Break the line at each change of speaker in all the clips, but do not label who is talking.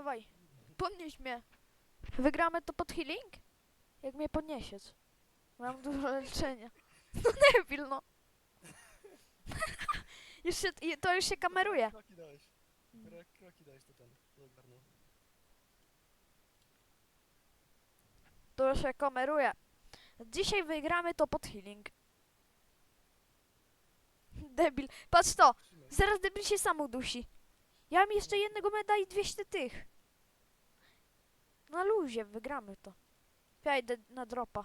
dawaj. Podnieś mnie. Wygramy to pod healing? Jak mnie podniesiesz? Mam dużo leczenia. No debil, no. już się, to już się kameruje.
Kroki dałeś. Kroki dałeś, to ten. To ogarnął.
To już się kameruje. Dzisiaj wygramy to pod healing. Debil. Patrz to. Zaraz debil się sam udusi. Ja mam jeszcze jednego meda i 200 tych. Na luzie, wygramy to. Ja idę na dropa.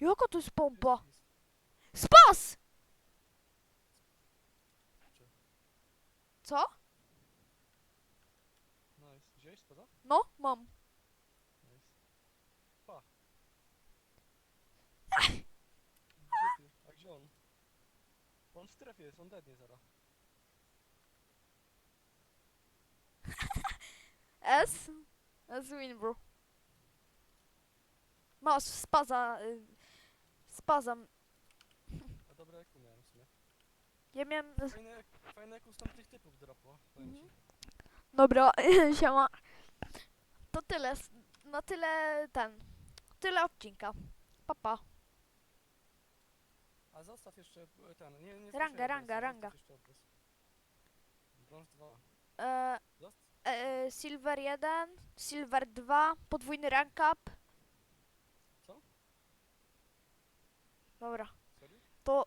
Jaka to jest pompa? Spas! Co?
Nice. Wziąłeś spoza?
No, mam.
Nice. Pa. Gdzie ty? A gdzie on? On w strefie jest, on dednie zaraz.
S? S win, bro. Masz spaza. Y, spaza.
A dobra, jak miałem w sumie.
Ja miałem...
Fajne, fajne jak u tamtych typów dropło, powiem ci.
Dobra, siema. To tyle. s- Na tyle ten. Tyle odcinka. Papa. Pa.
A zostaw jeszcze e, ten, nie, nie
Ranga, ranga,
obraz,
ranga.
jeszcze obraz. Brąz 2.
E,
Zost?
e, silver 1, Silver 2, podwójny rank up.
Co?
Dobra.
Serio?
To.